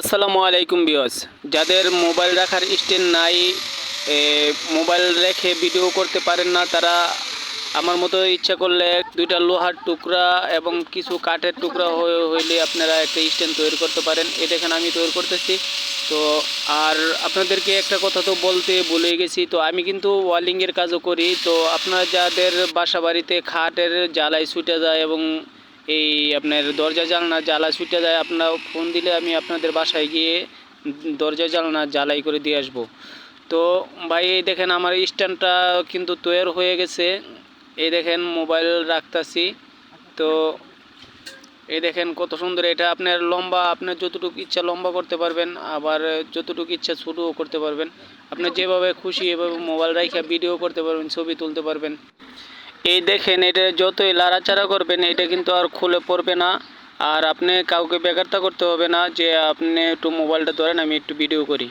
আসসালামু আলাইকুম বিয়স যাদের মোবাইল রাখার স্ট্যান্ড নাই মোবাইল রেখে ভিডিও করতে পারেন না, তারা আমার মতো ইচ্ছা করলে দুইটা লোহার টুকরা এবং কিছু কাঠের টুকরা হয়ে- হইলে আপনারা একটা স্ট্যান্ড তৈরি করতে পারেন। এ দেখেন আমি তৈরি করতেছি। তো, আর আপনাদেরকে একটা কথা তো বলতে ভুলে গেছি, তো আমি কিন্তু ওয়ালিংয়ের কাজও করি। তো আপনারা যাদের বাসা বাড়িতে খাটের জ্বালায় ছুটে যায় এবং এই আপনার দরজা জানলা জ্বালা ছুটে যায়। আপনার ফোন দিলে আমি আপনাদের বাসায় গিয়ে দরজা জানলা জ্বালাই করে দিয়ে আসব। তো ভাই, এই দেখেন আমার স্ট্যান্ডটা কিন্তু তৈরি হয়ে গেছে। এই দেখেন মোবাইল রাখতাছি। তো এই দেখেন কত সুন্দর এটা। আপনার লম্বা, আপনার যতটুকু ইচ্ছা লম্বা করতে পারবেন, আবার যতটুকু ইচ্ছা ছোটও করতে পারবেন। আপনি যেভাবে খুশি এভাবে মোবাইল রাখা ভিডিও করতে পারবেন, ছবি তুলতে পারবেন। এই দেখেন, এটা যতই লাড়াচাড়া করবেন, এটা কিন্তু আর খুলে পড়বে না। আর আপনি কাউকে বেকারতা করতে হবে না যে, আপনি একটু মোবাইলটা ধরেন, আমি একটু ভিডিও করি।